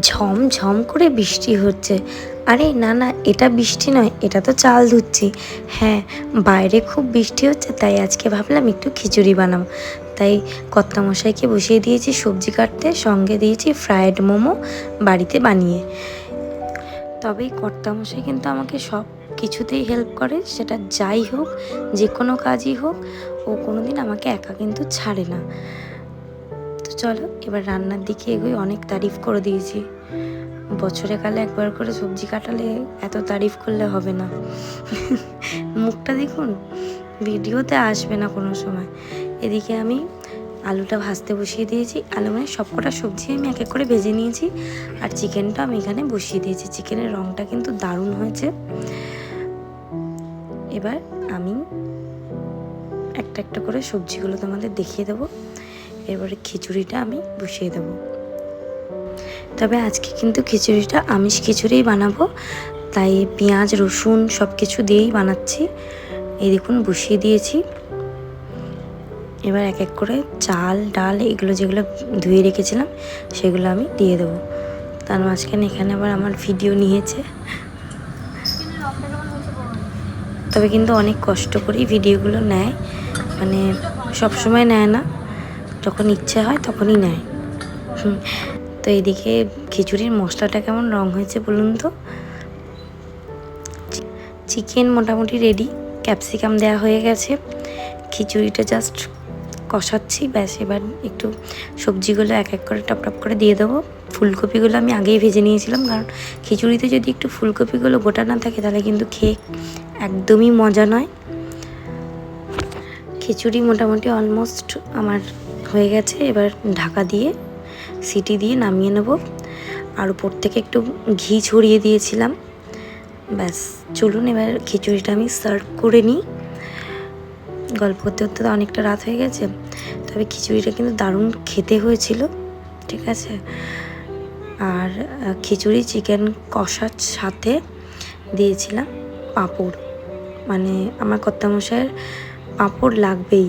ঝম ঝম করে বৃষ্টি হচ্ছে। আরে না না, এটা বৃষ্টি নয়, এটা তো চাল ধুচ্ছি। হ্যাঁ বাইরে খুব বৃষ্টি হচ্ছে, তাই আজকে ভাবলাম একটু খিচুড়ি বানাবো। তাই কর্তামশাইকে বসিয়ে দিয়েছি সবজি কাটতে, সঙ্গে দিয়েছি ফ্রায়েড মোমো বাড়িতে বানিয়ে। তবে কর্তামশাই কিন্তু আমাকে সব কিছুতেই হেল্প করে, সেটা যাই হোক, যে কোনো কাজই হোক, ও কোনো দিন আমাকে একা কিন্তু ছাড়ে না। তো চলো, এবার রান্নার দিকে এগোই, অনেক তারিফ করে দিয়েছি। বছরে কালে একবার করে সবজি কাটালে এত তারিফ করলে হবে না। মুখটা দেখুন, ভিডিওতে আসবে না কোনো সময়। এদিকে আমি আলুটা ভাজতে বসিয়ে দিয়েছি, আলু মানে সবকটা সবজি আমি এক এক করে ভেজে নিয়েছি, আর চিকেনটা আমি এখানে বসিয়ে দিয়েছি। চিকেনের রঙটা কিন্তু দারুণ হয়েছে। এবার আমি একটা একটা করে সবজিগুলো তোমাদের দেখিয়ে দেবো। এবারে খিচুড়িটা আমি বসিয়ে দেবো। তবে আজকে কিন্তু খিচুড়িটা আমিষ খিচুড়িই বানাবো। তাই পেঁয়াজ, রসুন সব কিছু দিয়েই বানাচ্ছি। এই দেখুন, বসিয়ে দিয়েছি। এবার এক এক করে চাল, ডাল এগুলো যেগুলো ধুয়ে রেখেছিলাম, সেগুলো আমি দিয়ে দেবো। তার মাঝখানে এখানে আবার আমার ভিডিও নিয়েছে। তবে কিন্তু অনেক কষ্ট করেই ভিডিওগুলো নেয়। মানে সব সময় নেয় না। যখন ইচ্ছে হয় তখনই নেয়। তো এদিকে খিচুড়ির মশলাটা কেমন রং হয়েছে বলুন তো? চিকেন মোটামুটি রেডি ক্যাপসিকাম দেওয়া হয়ে গেছে। খিচুড়িটা জাস্ট কষাচ্ছি, ব্যাস এবার একটু সবজিগুলো এক এক করে টপ টপ করে দিয়ে দেবো। ফুলকপিগুলো আমি আগেই ভেজে নিয়েছিলাম, কারণ খিচুড়িতে যদি একটু ফুলকপিগুলো গোটা না থাকে তাহলে কিন্তু খেয়ে একদমই মজা নয়। খিচুড়ি মোটামুটি অলমোস্ট আমার হয়ে গেছে, এবার ঢাকা দিয়ে, সিটি দিয়ে নামিয়ে নেব। আর উপর থেকে একটু ঘি ছড়িয়ে দিয়েছিলাম। ব্যাস, চলুন এবার খিচুড়িটা আমি সার্ভ করে নিই। গল্প করতে করতে তো অনেকটা রাত হয়ে গেছে, তবে খিচুড়িটা কিন্তু দারুণ খেতে হয়েছিল, ঠিক আছে? আর খিচুড়ি চিকেন কষার সাথে দিয়েছিলাম পাঁপড়। মানে আমার কর্তামশাইয়ের পাঁপড় লাগবেই।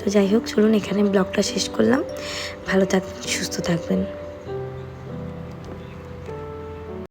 তো যাই হোক চলুন এখানে ব্লগটা শেষ করলাম। ভালো থাকবেন সুস্থ থাকবেন।